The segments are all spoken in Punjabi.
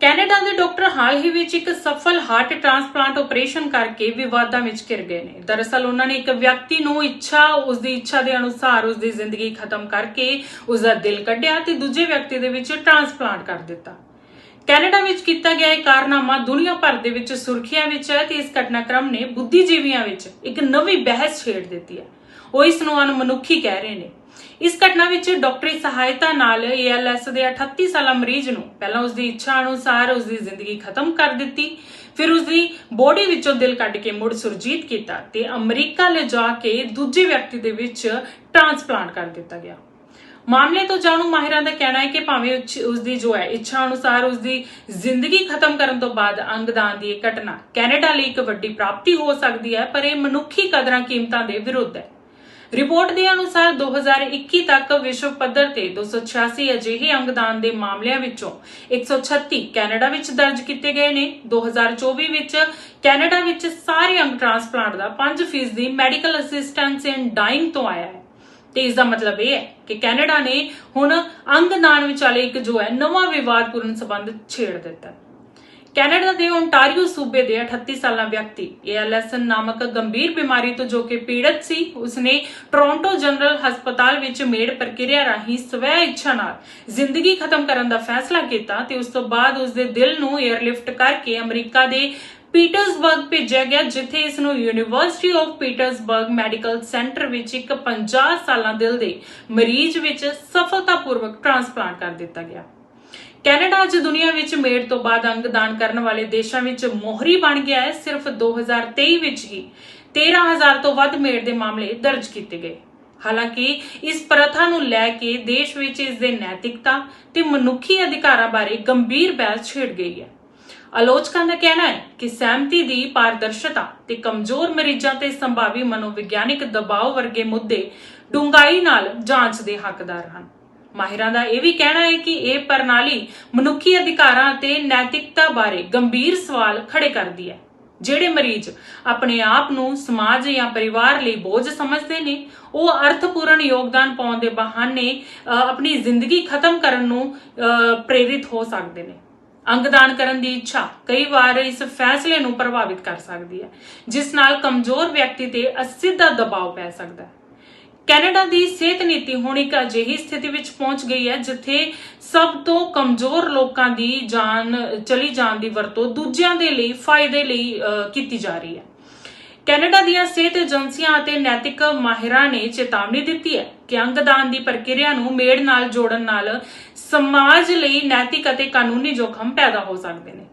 ਕੈਨੇਡਾ ਦੇ ਡਾਕਟਰ ਹਾਲ ਹੀ ਵਿੱਚ ਇੱਕ ਸਫਲ ਹਾਰਟ ਟ੍ਰਾਂਸਪਲਾਂਟ ਆਪਰੇਸ਼ਨ ਕਰਕੇ ਵਿਵਾਦਾਂ ਵਿੱਚ ਘਿਰ ਗਏ ਨੇ। ਦਰਅਸਲ ਉਹਨਾਂ ਨੇ ਇੱਕ ਵਿਅਕਤੀ ਨੂੰ ਇੱਛਾ ਉਸ ਦੀ ਇੱਛਾ ਦੇ ਅਨੁਸਾਰ ਉਸ ਦੀ ਜ਼ਿੰਦਗੀ ਖਤਮ ਕਰਕੇ ਉਸ ਦਾ ਦਿਲ ਕੱਢਿਆ ਤੇ ਦੂਜੇ ਵਿਅਕਤੀ ਦੇ ਵਿੱਚ ਟ੍ਰਾਂਸਪਲਾਂਟ ਕਰ ਦਿੱਤਾ। ਕੈਨੇਡਾ ਵਿੱਚ ਕੀਤਾ ਗਿਆ ਇਹ ਕਾਰਨਾਮਾ ਦੁਨੀਆ ਭਰ ਦੇ ਵਿੱਚ ਸੁਰਖੀਆਂ ਵਿੱਚ ਹੈ ਤੇ ਇਸ ਘਟਨਾਕ੍ਰਮ ਨੇ ਬੁੱਧੀਜੀਵੀਆਂ ਵਿੱਚ ਇੱਕ ਨਵੀਂ ਬਹਿਸ ਛੇੜ ਦਿੱਤੀ ਹੈ। ਉਹ ਇਸ ਨੂੰ ਅਣਮਨੁੱਖੀ ਕਹਿ ਰਹੇ ਨੇ। ਇਸ ਘਟਨਾ ਵਿੱਚ ਡਾਕਟਰੀ ਸਹਾਇਤਾ ਨਾਲ ਏਐਲਐਸ ਦੇ 38 ਸਾਲਾ ਮਰੀਜ਼ ਨੂੰ ਪਹਿਲਾਂ ਉਸ ਦੀ ਇੱਛਾ ਅਨੁਸਾਰ ਉਸ ਦੀ ਜ਼ਿੰਦਗੀ ਖਤਮ ਕਰ ਦਿੱਤੀ, ਫਿਰ ਉਸ ਦੀ ਬੋਡੀ ਵਿੱਚੋਂ ਦਿਲ ਕੱਢ ਕੇ ਮੁੜ ਸੁਰਜੀਤ ਕੀਤਾ ਤੇ ਅਮਰੀਕਾ ਲੈ ਜਾ ਕੇ ਦੂਜੇ ਵਿਅਕਤੀ ਦੇ ਵਿੱਚ ਟ੍ਰਾਂਸਪਲਾਂਟ ਕਰ ਦਿੱਤਾ ਗਿਆ। ਮਾਮਲੇ ਤੋਂ ਜਾਣੂ ਮਾਹਿਰਾਂ ਦਾ ਕਹਿਣਾ ਹੈ ਕਿ ਭਾਵੇਂ ਉੱਚ- ਉਸ ਦੀ ਜੋ ਹੈ ਇੱਛਾ ਅਨੁਸਾਰ ਉਸ ਦੀ ਜ਼ਿੰਦਗੀ ਖਤਮ ਕਰਨ ਤੋਂ ਬਾਅਦ ਅੰਗਦਾਨ ਦੀ ਇਹ ਘਟਨਾ ਕੈਨੇਡਾ ਲਈ ਇੱਕ ਵੱਡੀ ਪ੍ਰਾਪਤੀ ਹੋ ਸਕਦੀ ਹੈ, ਪਰ ਇਹ ਮਨੁੱਖੀ ਕਦਰਾਂ ਕੀਮਤਾਂ ਦੇ ਵਿਰੁੱਧ ਹੈ। ਰਿਪੋਰਟ ਦੇ ਅਨੁਸਾਰ 2021 ਤੱਕ ਵਿਸ਼ਵ ਪੱਧਰ ਤੇ 286 ਅਜਿਹੇ ਅੰਗਦਾਨ ਦੇ ਮਾਮਲਿਆਂ ਵਿੱਚੋਂ 136 ਕੈਨੇਡਾ ਵਿੱਚ ਦਰਜ ਕੀਤੇ ਗਏ ਨੇ। 2024 ਵਿੱਚ ਕੈਨੇਡਾ ਵਿੱਚ ਸਾਰੇ ਅੰਗ ਟ੍ਰਾਂਸਪਲਾਂਟ ਦਾ 5% ਦੀ ਮੈਡੀਕਲ ਅਸਿਸਟੈਂਸ ਇਨ ਡਾਈਂਗ ਤੋਂ ਆਇਆ ਹੈ। ਤੇ ਇਸ ਦਾ ਮਤਲਬ ਇਹ ਹੈ ਕਿ ਕੈਨੇਡਾ ਨੇ ਹੁਣ ਅੰਗਦਾਨ ਵਿਚਾਲੇ ਇੱਕ ਜੋ ਹੈ ਨਵਾਂ ਵਿਵਾਦਪੂਰਨ ਸਬੰਧ ਛੇੜ ਦਿੱਤਾ। ਕੈਨੇਡਾ ਦੇ ਓਨਟਾਰੀਓ ਸੂਬੇ ਦੇ 38 ਸਾਲਾ ਵਿਅਕਤੀ। ਏਐਲਐਸ ਨਾਮਕ ਗੰਭੀਰ ਬਿਮਾਰੀ ਤੋਂ ਜੋ ਕਿ ਪੀੜਤ ਸੀ, ਉਸਨੇ ਟੋਰਾਂਟੋ ਜਨਰਲ ਹਸਪਤਾਲ ਵਿੱਚ ਮੇੜ ਪ੍ਰਕਿਰਿਆ ਰਾਹੀਂ ਸਵੈ ਇੱਛਾ ਨਾਲ ਜ਼ਿੰਦਗੀ ਖਤਮ ਕਰਨ ਦਾ ਫੈਸਲਾ ਕੀਤਾ ਤੇ ਉਸ ਤੋਂ ਬਾਅਦ ਉਸਦੇ ਦਿਲ ਨੂੰ 에ਅਰਲਿਫਟ ਕਰਕੇ ਅਮਰੀਕਾ ਦੇ ਪੀਟਰਸਬਰਗ ਭੇਜਿਆ ਗਿਆ, ਜਿੱਥੇ ਇਸ ਨੂੰ university of Pittsburgh medical centre ਵਿੱਚ ਇੱਕ 50 ਸਾਲਾਂ ਦਿਲ ਦੇ ਮਰੀਜ਼ ਵਿੱਚ ਸਫਲਤਾਪੂਰਵਕ ਟ੍ਰਾਂਸਪਲਾਂਟ ਕਰ ਦਿੱਤਾ ਗਿਆ। ਕੈਨੇਡਾ ਅੱਜ ਦੁਨੀਆ ਵਿੱਚ ਮੇੜ ਤੋਂ ਬਾਅਦ ਅੰਗਦਾਨ ਕਰਨ ਵਾਲੇ ਦੇਸ਼ਾਂ ਵਿੱਚ ਮੋਹਰੀ ਬਣ ਗਿਆ ਹੈ। ਸਿਰਫ 2023 ਵਿੱਚ ਹੀ 13000 ਤੋਂ ਵੱਧ ਮੇੜ ਦੇ ਮਾਮਲੇ ਦਰਜ ਕੀਤੇ ਗਏ। ਹਾਲਾਂਕਿ ਇਸ ਪ੍ਰਥਾ ਨੂੰ ਲੈ ਕੇ ਦੇਸ਼ ਵਿੱਚ ਇਸ ਦੇ ਨੈਤਿਕਤਾ ਤੇ ਮਨੁੱਖੀ ਅਧਿਕਾਰਾਂ ਬਾਰੇ ਗੰਭੀਰ ਬਹਿਸ ਛਿੜ ਗਈ ਹੈ। ਆਲੋਚਕਾਂ ਦਾ ਕਹਿਣਾ ਹੈ ਕਿ ਸਹਿਮਤੀ ਦੀ ਪਾਰਦਰਸ਼ਤਾ ਤੇ ਕਮਜ਼ੋਰ ਮਰੀਜ਼ਾਂ ਤੇ ਸੰਭਾਵੀ ਮਨੋਵਿਗਿਆਨਕ ਦਬਾਅ ਵਰਗੇ ਮੁੱਦੇ ਡੂੰਘਾਈ ਨਾਲ ਜਾਂਚ ਦੇ ਹੱਕਦਾਰ ਹਨ। ਮਾਹਿਰਾਂ ਦਾ ਇਹ ਵੀ ਕਹਿਣਾ ਹੈ ਕਿ ਇਹ ਪ੍ਰਣਾਲੀ ਮਨੁੱਖੀ ਅਧਿਕਾਰਾਂ ਅਤੇ ਨੈਤਿਕਤਾ ਬਾਰੇ ਗੰਭੀਰ ਸਵਾਲ ਖੜੇ ਕਰਦੀ ਹੈ। ਜਿਹੜੇ ਮਰੀਜ਼ ਆਪਣੇ ਆਪ ਨੂੰ ਸਮਾਜ ਜਾਂ ਪਰਿਵਾਰ ਲਈ ਬੋਝ ਸਮਝਦੇ ਨੇ, ਉਹ ਅਰਥਪੂਰਨ ਯੋਗਦਾਨ ਪਾਉਣ ਦੇ ਬਹਾਨੇ ਆਪਣੀ ਜ਼ਿੰਦਗੀ ਖਤਮ ਕਰਨ ਨੂੰ ਪ੍ਰੇਰਿਤ ਹੋ ਸਕਦੇ ਨੇ। ਅੰਗਦਾਨ ਕਰਨ ਦੀ ਇੱਛਾ ਕਈ ਵਾਰ ਇਸ ਫੈਸਲੇ ਨੂੰ ਪ੍ਰਭਾਵਿਤ ਕਰ ਸਕਦੀ ਹੈ, ਜਿਸ ਨਾਲ ਕਮਜ਼ੋਰ ਵਿਅਕਤੀ ਤੇ ਅਸਿੱਧਾ ਦਬਾਅ ਪੈ ਸਕਦਾ ਹੈ। ਕੈਨੇਡਾ ਦੀ ਸਿਹਤ ਨੀਤੀ ਹੁਣ ਇੱਕ ਅਜਿਹੀ ਸਥਿਤੀ ਵਿੱਚ ਪਹੁੰਚ ਗਈ ਹੈ, ਜਿੱਥੇ ਸਭ ਤੋਂ ਕਮਜ਼ੋਰ ਲੋਕਾਂ ਦੀ ਜਾਨ, ਚਲੀ ਜਾਣ ਦੀ ਵਰਤੋਂ ਦੂਜਿਆਂ ਦੇ ਲਈ ਫਾਇਦੇ ਲਈ ਕੀਤੀ ਜਾ ਰਹੀ ਹੈ। ਕੈਨੇਡਾ ਦੀਆਂ ਸਿਹਤ ਏਜੰਸੀਆਂ ਅਤੇ ਨੈਤਿਕ ਮਾਹਿਰਾਂ ਨੇ ਚੇਤਾਵਨੀ ਦਿੱਤੀ ਹੈ ਕਿ ਅੰਗਦਾਨ ਦੀ ਪ੍ਰਕਿਰਿਆ ਨੂੰ ਮੇੜ ਨਾਲ ਜੋੜਨ ਨਾਲ ਸਮਾਜ ਲਈ ਨੈਤਿਕ ਅਤੇ ਕਾਨੂੰਨੀ ਜੋਖਮ ਪੈਦਾ ਹੋ ਸਕਦੇ ਨੇ।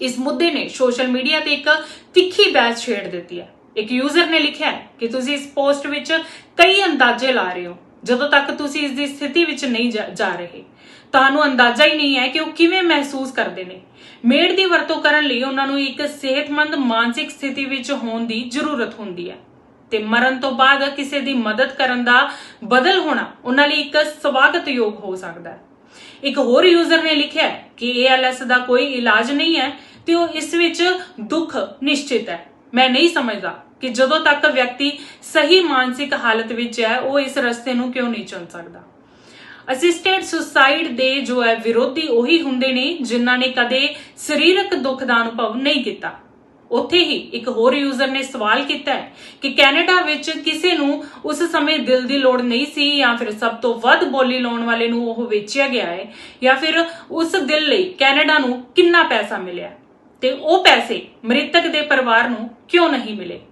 ਇਸ ਮੁੱਦੇ ਨੇ ਸੋਸ਼ਲ ਮੀਡੀਆ ਤੇ ਇੱਕ ਤਿੱਖੀ ਬਹਿਸ ਛੇੜ ਦਿੱਤੀ ਹੈ। ਇੱਕ ਯੂਜ਼ਰ ਨੇ ਲਿਖਿਆ ਕਿ ਤੁਸੀਂ ਇਸ ਪੋਸਟ ਵਿੱਚ ਕਈ ਅੰਦਾਜ਼ੇ ਲਾ ਰਹੇ ਹੋ, ਜਦੋਂ ਤੱਕ ਤੁਸੀਂ ਇਸ ਦੀ ਸਥਿਤੀ ਵਿੱਚ ਨਹੀਂ ਜਾ ਰਹੇ। ਤੁਹਾਨੂੰ ਅੰਦਾਜ਼ਾ ਹੀ ਨਹੀਂ ਹੈ ਕਿ ਉਹ ਕਿਵੇਂ ਮਹਿਸੂਸ ਕਰਦੇ ਨੇ। ਮੇਡ ਦੀ ਵਰਤੋਂ ਕਰਨ ਲਈ ਉਹਨਾਂ ਨੂੰ ਇੱਕ ਸਿਹਤਮੰਦ ਮਾਨਸਿਕ ਸਥਿਤੀ ਵਿੱਚ ਹੋਣ ਦੀ ਜ਼ਰੂਰਤ ਹੁੰਦੀ ਹੈ। ਤੇ ਮਰਨ ਤੋਂ ਬਾਅਦ ਕਿਸੇ ਦੀ ਮਦਦ ਕਰਨ ਦਾ ਬਦਲ ਹੋਣਾ ਉਹਨਾਂ ਲਈ ਇੱਕ ਸਵਾਗਤਯੋਗ ਹੋ ਸਕਦਾ ਹੈ। ਇੱਕ ਹੋਰ ਯੂਜ਼ਰ ਨੇ ਲਿਖਿਆ ਹੈ ਕਿ ALS ਦਾ ਕੋਈ ਇਲਾਜ ਨਹੀਂ ਹੈ ਤੇ ਉਹ ਇਸ ਵਿੱਚ ਦੁੱਖ ਨਿਸ਼ਚਿਤ ਹੈ। ਮੈਂ ਨਹੀਂ ਸਮਝਦਾ ਕਿ ਜਦੋਂ ਤੱਕ ਵਿਅਕਤੀ ਸਹੀ ਮਾਨਸਿਕ ਹਾਲਤ ਵਿੱਚ ਹੈ, ਉਹ ਇਸ ਰਸਤੇ ਨੂੰ ਕਿਉਂ ਨਹੀਂ ਚੁਣ ਸਕਦਾ? ਅਸਿਸਟੈਂਟ ਸੁਸਾਈਡ ਦੇ ਜੋ ਹੈ ਵਿਰੋਧੀ ਉਹੀ ਹੁੰਦੇ ਨੇ ਜਿਨ੍ਹਾਂ ਨੇ ਕਦੇ ਸਰੀਰਕ ਦੁੱਖ ਦਾ ਅਨੁਭਵ ਨਹੀਂ ਕੀਤਾ। ਉੱਥੇ ਹੀ ਇੱਕ ਹੋਰ ਯੂਜ਼ਰ ਨੇ ਸਵਾਲ ਕੀਤਾ ਹੈ ਕਿ ਕੈਨੇਡਾ ਵਿੱਚ ਕਿਸੇ ਨੂੰ ਉਸ ਸਮੇਂ ਦਿਲ ਦੀ ਲੋੜ ਨਹੀਂ ਸੀ ਜਾਂ ਫਿਰ ਸਭ ਤੋਂ ਵੱਧ ਬੋਲੀ ਲਾਉਣ ਵਾਲੇ ਨੂੰ ਉਹ ਵੇਚਿਆ ਗਿਆ ਹੈ ਜਾਂ ਫਿਰ ਉਸ ਦਿਲ ਲਈ ਕੈਨੇਡਾ ਨੂੰ ਕਿੰਨਾ ਪੈਸਾ ਮਿਲਿਆ ਤੇ ਉਹ ਪੈਸੇ ਮ੍ਰਿਤਕ ਦੇ ਪਰਿਵਾਰ ਨੂੰ ਕਿਉਂ ਨਹੀਂ ਮਿਲੇ?